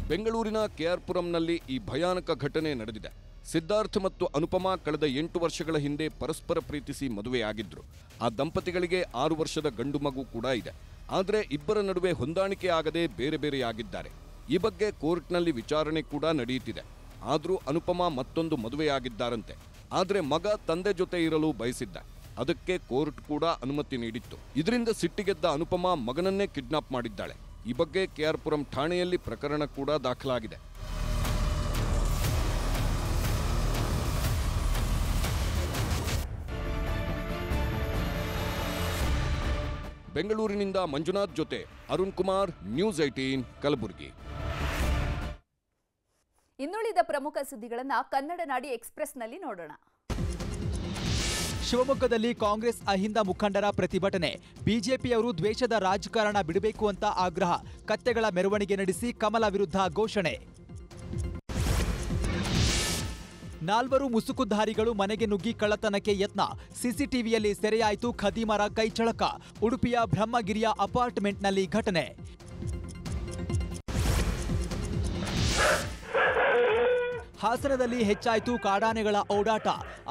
ಬೆಂಗಳೂರಿನ ಕೆಆರ್ಪುರಂನಲ್ಲಿ ಈ ಭಯಾನಕ ಘಟನೆ ನಡೆದಿದೆ. ಸಿದ್ಧಾರ್ಥ್ ಮತ್ತು ಅನುಪಮಾ ಕಳೆದ ಎಂಟು ವರ್ಷಗಳ ಹಿಂದೆ ಪರಸ್ಪರ ಪ್ರೀತಿಸಿ ಮದುವೆಯಾಗಿದ್ದರು ಆ ದಂಪತಿಗಳಿಗೆ ಆರು ವರ್ಷದ ಗಂಡು ಮಗು ಕೂಡ ಇದೆ. ಆದರೆ ಇಬ್ಬರ ನಡುವೆ ಹೊಂದಾಣಿಕೆ ಆಗದೆ ಬೇರೆ ಬೇರೆಯಾಗಿದ್ದಾರೆ. ಈ ಬಗ್ಗೆ ಕೋರ್ಟ್ನಲ್ಲಿ ವಿಚಾರಣೆ ಕೂಡ ನಡೆಯುತ್ತಿದೆ. ಆದರೂ ಅನುಪಮಾ ಮತ್ತೊಂದು ಮದುವೆಯಾಗಿದ್ದಾರಂತೆ. ಆದರೆ ಮಗ ತಂದೆ ಜೊತೆ ಇರಲು ಬಯಸಿದ್ದ. ಅದಕ್ಕೆ ಕೋರ್ಟ್ ಕೂಡ ಅನುಮತಿ ನೀಡಿತ್ತು. ಇದರಿಂದ ಸಿಟ್ಟಿಗೆದ್ದ ಅನುಪಮಾ ಮಗನನ್ನೇ ಕಿಡ್ನಾಪ್ ಮಾಡಿದ್ದಾಳೆ. ಈ ಬಗ್ಗೆ ಕೆಆರ್ಪುರಂ ಠಾಣೆಯಲ್ಲಿ ಪ್ರಕರಣ ಕೂಡ ದಾಖಲಾಗಿದೆ. ಬೆಂಗಳೂರಿನಿಂದ ಮಂಜುನಾಥ್ ಜೊತೆ ಅರುಣ್ ಕುಮಾರ್ ನ್ಯೂಸ್ ಐಟೀನ್ ಕಲಬುರಗಿ. ಇನ್ನುಳಿದ ಪ್ರಮುಖ ಸುದ್ದಿಗಳನ್ನ ಕನ್ನಡ ನಾಡಿ ಎಕ್ಸ್ಪ್ರೆಸ್ನಲ್ಲಿ ನೋಡೋಣ. ಶಿವಮೊಗ್ಗದಲ್ಲಿ ಕಾಂಗ್ರೆಸ್ ಅಹಿಂದ ಮುಖಂಡರ ಪ್ರತಿಭಟನೆ. ಬಿಜೆಪಿಯವರು ದ್ವೇಷದ ರಾಜಕಾರಣ ಬಿಡಬೇಕು ಅಂತ ಆಗ್ರಹ. ಕತ್ತೆಗಳ ಮೆರವಣಿಗೆ ನಡೆಸಿ ಕಮಲ ವಿರುದ್ಧ ಘೋಷಣೆ. ನಾಲ್ವರು ಮುಸುಕುಧಾರಿಗಳು ಮನೆಗೆ ನುಗ್ಗಿ ಕಳ್ಳತನಕ್ಕೆ ಯತ್ನ. ಸಿಸಿಟಿವಿಯಲ್ಲಿ ಸೆರೆಯಾಯಿತು ಖದೀಮರ ಕೈಚಳಕ ಉಡುಪಿಯ ಬ್ರಹ್ಮಗಿರಿಯ ಅಪಾರ್ಟ್ಮೆಂಟ್ನಲ್ಲಿ ಘಟನೆ. ಹಾಸನದಲ್ಲಿ ಹೆಚ್ಚಾಯಿತು ಕಾಡಾನೆಗಳ ಓಡಾಟ.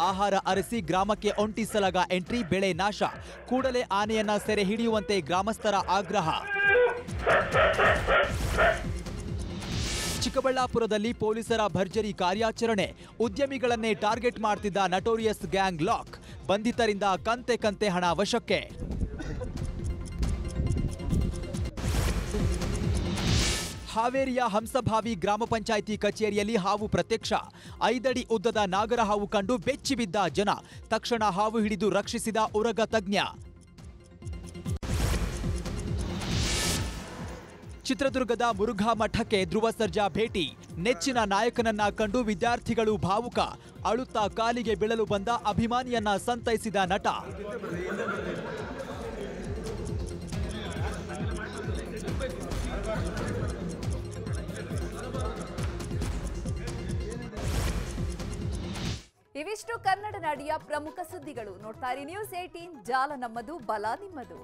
ಆಹಾರ ಅರಸಿ ಗ್ರಾಮಕ್ಕೆ ಒಂಟಿಸಲಾಗ ಎಂಟ್ರಿ, ಬೆಳೆ ನಾಶ. ಕೂಡಲೇ ಆನೆಯನ್ನ ಸೆರೆ ಹಿಡಿಯುವಂತೆ ಗ್ರಾಮಸ್ಥರ ಆಗ್ರಹ. ಚಿಕ್ಕಬಳ್ಳಾಪುರದಲ್ಲಿ ಪೊಲೀಸರ ಭರ್ಜರಿ ಕಾರ್ಯಾಚರಣೆ. ಉದ್ಯಮಿಗಳನ್ನೇ ಟಾರ್ಗೆಟ್ ಮಾಡ್ತಿದ್ದ ನಟೋರಿಯಸ್ ಗ್ಯಾಂಗ್ ಲಾಕ್. ಬಂಧಿತರಿಂದ ಕಂತೆ ಕಂತೆ ಹಣ ವಶಕ್ಕೆ. ಹಾವೇರಿಯ ಹಂಸಭಾವಿ ಗ್ರಾಮ ಪಂಚಾಯಿತಿ ಕಚೇರಿಯಲ್ಲಿ ಹಾವು ಪ್ರತ್ಯಕ್ಷ. ಐದಡಿ ಉದ್ದದ ನಾಗರ ಹಾವು ಕಂಡು ಬೆಚ್ಚಿಬಿದ್ದ ಜನ. ತಕ್ಷಣ ಹಾವು ಹಿಡಿದು ರಕ್ಷಿಸಿದ ಉರಗ ತಜ್ಞ. ಚಿತ್ರದುರ್ಗದ ಮುರುಘಾ ಮಠಕ್ಕೆ ಧ್ರುವ ಸರ್ಜಾ ಭೇಟಿ. ನೆಚ್ಚಿನ ನಾಯಕನನ್ನ ಕಂಡು ವಿದ್ಯಾರ್ಥಿಗಳು ಭಾವುಕ. ಅಳುತ್ತಾ ಕಾಲಿಗೆ ಬೀಳಲು ಬಂದ ಅಭಿಮಾನಿಯನ್ನ ಸಂತೈಸಿದ ನಟ. ಇವಿಷ್ಟು ಕನ್ನಡ ನಾಡಿಯ ಪ್ರಮುಖ ಸುದ್ದಿಗಳು. ನೋಡ್ತಾರೆ ನ್ಯೂಸ್ ಏಟೀನ್ ಜಾಲ ನಮ್ಮದು, ಬಲ ನಿಮ್ಮದು.